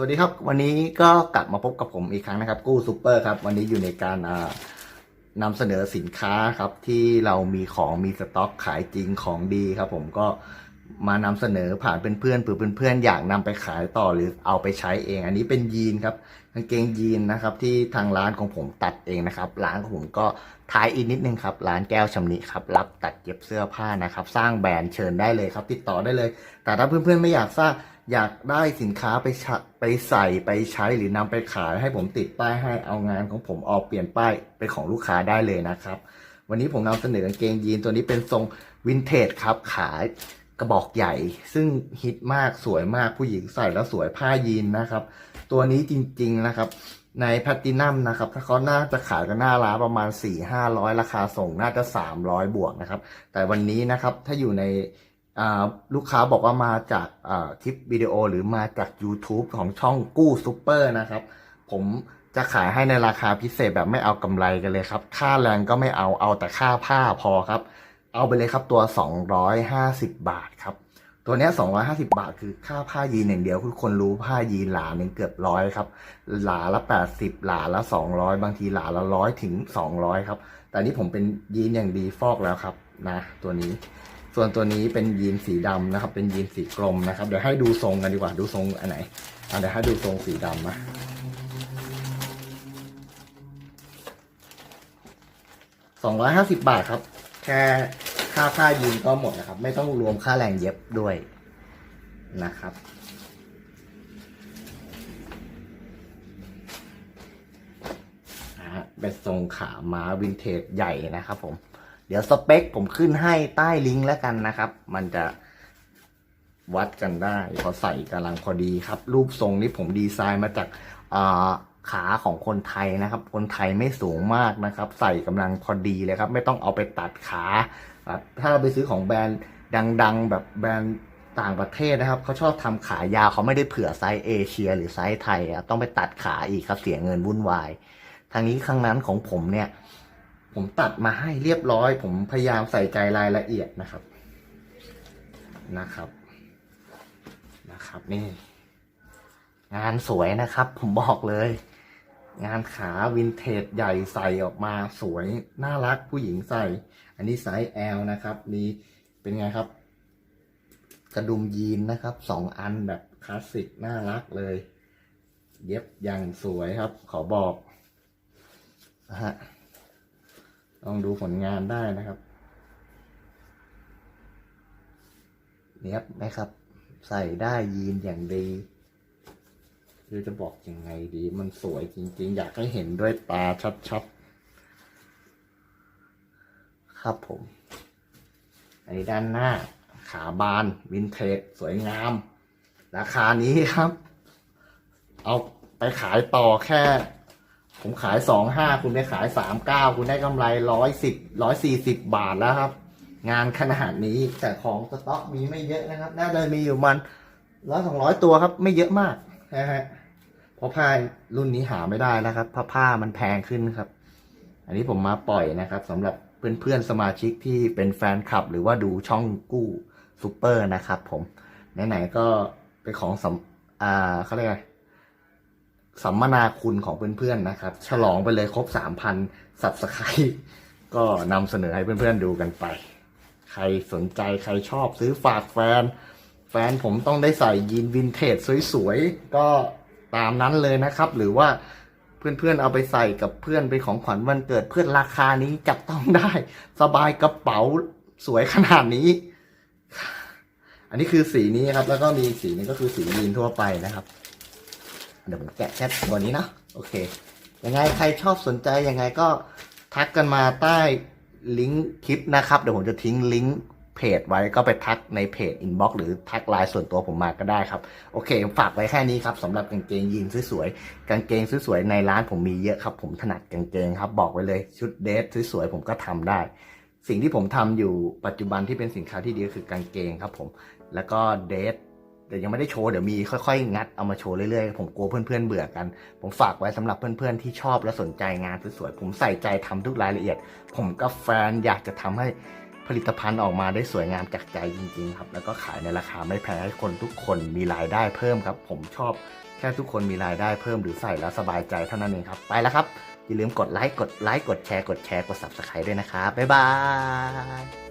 วัสดีครับ วันนี้ก็กลับมาพบกับผมอีกครั้งนะครับ กู้ซูเปอร์ครับ วันนี้อยู่ในการอ่านำเสนอสินค้าครับ ที่เรามีของมีสต็อกขายจริงของดีครับ ผมก็ มานำเสนอผ่านเพื่อนๆเผื่อเพื่อนๆอยากนำไปขายต่อหรือเอาไปใช้เอง อันนี้เป็นยีนครับกางเกงยีนนะครับ ที่ทางร้านของผมตัดเองนะครับ ร้านของผมก็ทายอินนิดนึงครับ ร้านแก้วชำนิครับ รับตัดเย็บเสื้อผ้านะครับ สร้างแบรนด์เชิญได้เลยครับ ติดต่อได้เลย แต่ถ้าเพื่อนๆไม่อยากสร้างอยากได้สินค้าไปใช้ไปใส่ไปใช้หรือนำไปขายให้ผมติดป้ายให้เอางานของผมออกเปลี่ยนป้ายเป็นของลูกค้าได้เลยนะครับ วันนี้ผมนำเสนอกางเกงยีนตัวนี้เป็นทรงวินเทจครับขาย กระบอกใหญ่ ซึ่งฮิตมากสวยมากผู้หญิงใส่แล้วสวยผ้ายีนนะครับ ตัวนี้จริงๆนะครับ ในแพลตตินัมนะครับถ้าเขาน่าจะขายกันหน้าร้านประมาณ 4 500 ราคาส่งน่าจะ 300 บวกนะครับ แต่วันนี้นะครับถ้าอยู่ในลูกค้าบอกว่ามาจากคลิปวิดีโอหรือมาจาก YouTube ของช่องกู้ซูเปอร์นะครับ ผมจะขายให้ในราคาพิเศษแบบไม่เอากำไรกันเลยครับ ค่าแรงก็ไม่เอาเอาแต่ค่าผ้าพอครับ เอาไปเลยครับตัว 250 บาทครับ ตัวนี้ย250 บาท คือค่าผ้ายีนอย่างเดียวทุกคนรู้ผ้ายีนหลาหนึ่งเกือบร้อยครับ หลาละ 80 หลาละ 200 บางทีหลาละร้อยถึง 200 ครับ แต่นี่ผมเป็นยีนอย่างดีฟอกแล้วครับนะตัวนี้ ส่วนตัวนี้เป็นยีนสีดำนะครับ เป็นยีนสีกลมนะครับ เดี๋ยวให้ดูทรงกันดีกว่า ดูทรงอันไหนเดี๋ยวให้ดูทรงสีดำนะสองร้อยห้าสิบบาทครับ ค่ค่าผ้ายีนก็หมดนะครับ ไม่ต้องรวมค่าแรงเย็บด้วยนะครับนะฮะเป็นทรงขาม้าวินเทจใหญ่นะครับผม เดี๋ยวสเปคผมขึ้นให้ใต้ลิงก์แล้วกันนะครับ มันจะวัดกันได้พอใส่กำลังพอดีครับ รูปทรงนี้ผมดีไซน์มาจากอ ขาของคนไทยนะครับ คนไทยไม่สูงมากนะครับ ใส่กำลังพอดีเลยครับ ไม่ต้องเอาไปตัดขา ถ้าเราไปซื้อของแบรนด์ดังๆ แบบแบรนด์ต่างประเทศนะครับเขาชอบทำขายาวเขาไม่ได้เผื่อไซส์เอเชีย หรือไซส์ไทยอะต้องไปตัดขาอีกครับเสียเงินวุ่นวายทางนี้ครั้งนั้นของผมเนี่ย ผมตัดมาให้เรียบร้อย ผมพยายามใส่ใจรายละเอียดนะครับนะครับนะครับนี่ งานสวยนะครับ ผมบอกเลย งานขาวินเทจใหญ่ใส่ออกมาสวย น่ารักผู้หญิงใส่ อันนี้ไซส์ L นะครับนี่เป็นไงครับ กระดุมยีนนะครับสองอันแบบคลาสสิก น่ารักเลย เย็บอย่างสวยครับ ขอบอกนะฮะลองดูผลงานได้นะครับเนี้ยบไหมครับ ใส่ได้ยีนอย่างดี คือจะบอกยังไงดี มันสวยจริง ๆ อยากให้เห็นด้วยตาชัดๆ ครับผม อันนี้ด้านหน้า ขาบานวินเทจสวยงาม ราคานี้ครับ เอาไปขายต่อแค่ ผมขายสองห้าคุณไปขายสามเก้าคุณได้กำไรร้อยสิบร้อยสี่สิบบาทแล้วครับ งานขนาดนี้แต่ของสต็อกมีไม่เยอะนะครับ น่าจะมีอยู่มันร้อยสองร้อยตัวครับ ไม่เยอะมากนะฮะ เพราะผ้ารุ่นนี้หาไม่ได้แล้วครับเพราผ้ามันแพงขึ้นครับ อันนี้ผมมาปล่อยนะครับสำหรับเพื่อนๆสมาชิกที่เป็นแฟนคลับ หรือว่าดูช่องกู้ซูเปอร์นะครับผมไหนๆก็เป็นของสำอ่าเขาเรียกไรสัมมนาคุณของเพื่อนๆนะครับ ฉลองไปเลยครบสามพันสับสไครก็นำเสนอให้เพื่อนๆดูกันไป ใครสนใจใครชอบซื้อฝากแฟน แฟนผมต้องได้ใส่ยีนวินเทจสวยๆ ก็ ตามนั้นเลยนะครับ หรือว่าเพื่อนๆเอาไปใส่กับเพื่อนเป็นของขวัญวันเกิดเพื่อนราคานี้จับต้องได้ สบายกระเป๋าสวยขนาดนี้ อันนี้คือสีนี้ครับ แล้วก็มีสีนี้ก็คือสียีนทั่วไปนะครับ เดี๋ยวผมแกะแค่ตัวนี้นะโอเค ยังไงใครชอบสนใจยังไงก็ทักกันมาใต้ลิงก์คลิปนะครับ เดี๋ยวผมจะทิ้งลิงก์ เพจไว้ก็ไปทักในเพจอินบ็อกหรือทักไลน์ส่วนตัวผมมาก็ได้ครับ โอเค ฝากไว้แค่นี้ครับสำหรับกางเกงยีนสวยๆกางเกงสวยๆในร้านผมมีเยอะครับ ผมถนัดกางเกงครับ บอกไว้เลยชุดเดทสวยๆผมก็ทำได้ สิ่งที่ผมทำอยู่ปัจจุบันที่เป็นสินค้าที่ดีก็คือกางเกงครับ ผมแล้วก็เดทแต่ยังไม่ได้โชว์เดี๋ยวมีค่อยๆ งัดเอามาโชว์เรื่อยๆ ผมกลัวเพื่อนๆเบื่อกัน ผมฝากไว้สำหรับเพื่อนๆที่ชอบและสนใจงานสวยๆผมใส่ใจทำทุกรายละเอียด ผมกับแฟนอยากจะทำให้ ผลิตภัณฑ์ออกมาได้สวยงามจากใจจริง ๆ ครับ แล้วก็ขายในราคาไม่แพงให้คนทุกคนมีรายได้เพิ่มครับ ผมชอบแค่ทุกคนมีรายได้เพิ่มหรือใส่แล้วสบายใจเท่านั้นเองครับ ไปแล้วครับ อย่าลืมกดไลค์กดไลค์กดแชร์กดแชร์กด subscribe ด้วยนะครับบ๊ายบาย